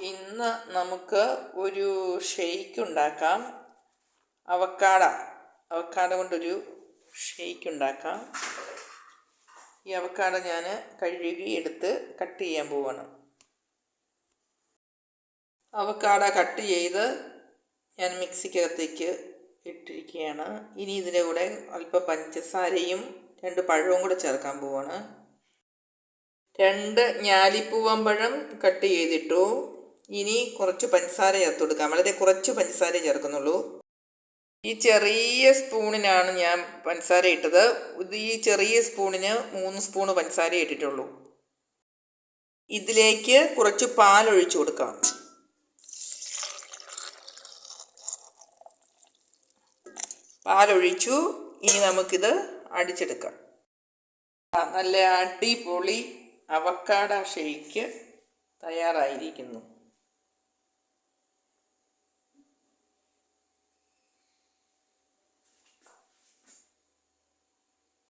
ഇന്ന് നമുക്ക് ഒരു ഷെയ്ക്ക് ഉണ്ടാക്കാം. അവക്കാട. അവക്കാട കൊണ്ടൊരു ഷെയ്ക്ക് ഉണ്ടാക്കാം. ഈ അവക്കാട ഞാൻ കഴുകി എടുത്ത് കട്ട് ചെയ്യാൻ പോവാണ്. അവക്കാട കട്ട് ചെയ്ത് ഞാൻ മിക്സിക്കകത്തേക്ക് ഇട്ടിരിക്കുകയാണ്. ഇനി ഇതിന്റെ കൂടെ അല്പം പഞ്ചസാരയും രണ്ട് പഴവും കൂടെ ചേർക്കാൻ പോവാണ്. രണ്ട് ഞാലിപ്പൂവൻ പഴം കട്ട് ചെയ്തിട്ടു. ഇനി കുറച്ച് പഞ്ചസാര ചേർത്ത് കൊടുക്കാം. വളരെ കുറച്ച് പഞ്ചസാര ചേർക്കുന്നുള്ളൂ. ഈ ചെറിയ സ്പൂണിനാണ് ഞാൻ പഞ്ചസാര ഇട്ടത്. ഇത് ഈ ചെറിയ സ്പൂണിന് മൂന്ന് സ്പൂണ് പഞ്ചസാര ഇട്ടിട്ടുള്ളൂ. ഇതിലേക്ക് കുറച്ച് പാൽ ഒഴിച്ചു കൊടുക്കാം. പാലൊഴിച്ചു. ഇനി നമുക്കിത് അടിച്ചെടുക്കാം. നല്ല അടിപൊളി അവക്കാട ഷേക്ക് തയ്യാറായിരിക്കുന്നു.